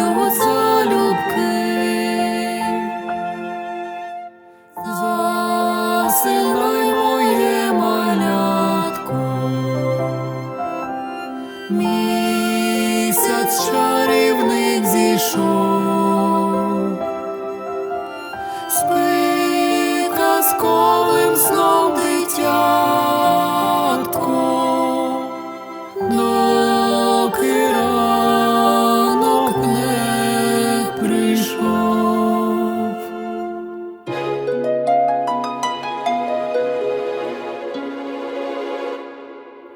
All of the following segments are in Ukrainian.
його залюбки, засилай моє малятко, місяць чарівник спи казковим сном дитя.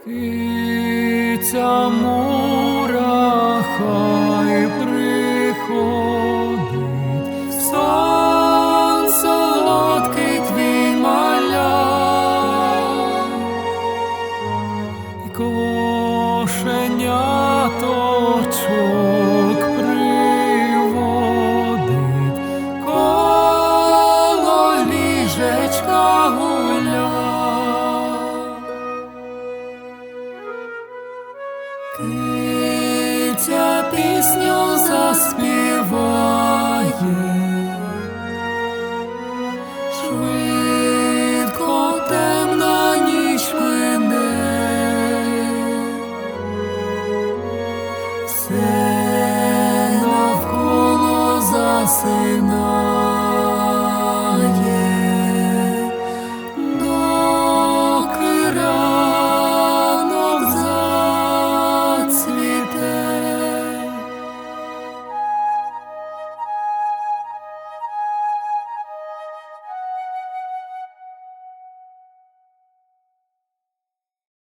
І ця мура хай приходить, сон солодкий твій маля, і кошенято чує. Киця пісню заспіває, швидко темна ніч мине, все навколо засинає.